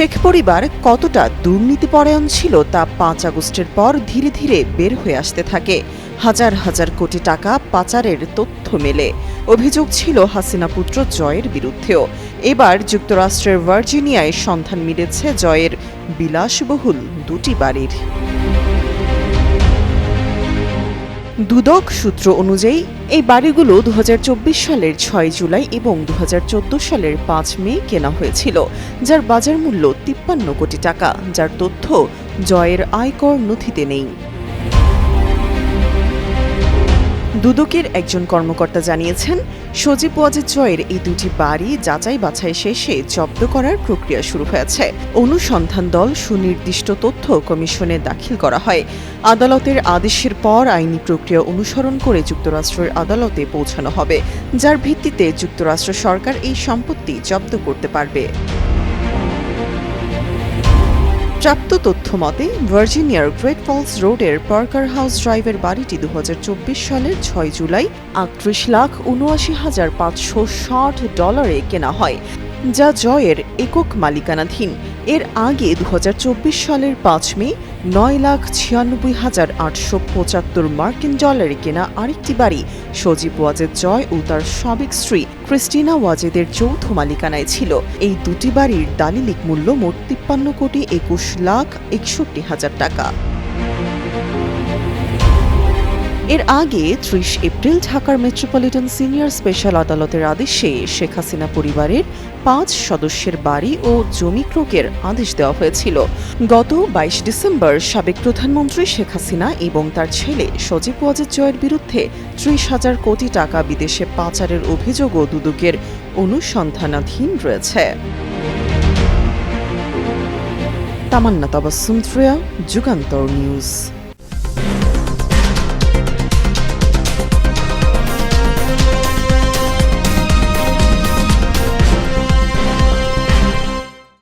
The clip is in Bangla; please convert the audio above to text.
শেখ পরিবার কতটা দুর্নীতিপরায়ণ ছিল তা পাঁচ আগস্টের পর ধীরে ধীরে বের হয়ে আসতে থাকে। হাজার হাজার কোটি টাকা পাচারের তথ্য মেলে। অভিযোগ ছিল হাসিনা পুত্র জয়ের বিরুদ্ধেও। এবার যুক্তরাষ্ট্রের ভার্জিনিয়ায় সন্ধান মিলেছে জয়ের বিলাসবহুল দুটি বাড়ির। দুদক সূত্র অনুযায়ী, এই বাড়িগুলো দু হাজার চব্বিশ সালের ছয় জুলাই এবং দু হাজার চোদ্দ সালের পাঁচ মে কেনা হয়েছিল, যার বাজার মূল্য তিপ্পান্ন কোটি টাকা, যার তথ্য জয়ের আয়কর নথিতে নেই। দুদকের একজন কর্মকর্তা জানিয়েছেন, সজীব ওয়াজেদ জয়ের এই দুটি বাড়ি যাচাই বাছাই শেষে জব্দ করার প্রক্রিয়া শুরু হয়েছে। অনুসন্ধান দল সুনির্দিষ্ট তথ্য কমিশনে দাখিল করা হয়। আদালতের আদেশের পর আইনি প্রক্রিয়া অনুসরণ করে যুক্তরাষ্ট্রের আদালতে পৌঁছানো হবে, যার ভিত্তিতে যুক্তরাষ্ট্র সরকার এই সম্পত্তি জব্দ করতে পারবে। প্রাপ্ত তথ্য মতে, ভার্জিনিয়ার গ্রেট ফলস রোডের পার্কার হাউস ড্রাইভের বাড়িটি দু হাজার চব্বিশ সালের ছয় জুলাই আটত্রিশ লাখ উনআশি হাজার পাঁচশো ষাট ডলারে কেনা হয়, যা জয়ের একক মালিকানাধীন। এর আগে দু হাজার চব্বিশ সালের পাঁচ মে নয় লাখ ছিয়ানব্বই হাজার আটশো পঁচাত্তর মার্কিন ডলারে কেনা আরেকটি বাড়ি সজীব ওয়াজেদ জয় ও তার সাবেক স্ত্রী ক্রিস্টিনা ওয়াজেদের যৌথ মালিকানায় ছিল। এই দুটি বাড়ির দালিলিক মূল্য মোট তিপ্পান্ন কোটি একুশ লাখ একষট্টি হাজার টাকা। এর আগে ত্রিশ এপ্রিল ঢাকার মেট্রোপলিটন সিনিয়র স্পেশাল আদালতের আদেশে শেখ হাসিনা পরিবারের পাঁচ সদস্যের বাড়ি ও জমি ক্রোকের আদেশ দেওয়া হয়েছিল। গত বাইশ ডিসেম্বর সাবেক প্রধানমন্ত্রী শেখ হাসিনা এবং তার ছেলে সজীব ওয়াজেদ জয়ের বিরুদ্ধে ত্রিশ হাজার কোটি টাকা বিদেশে পাচারের অভিযোগও দুদকের অনুসন্ধানাধীন রয়েছে। তামান্না তবাসুম যুগান্তর নিউজ।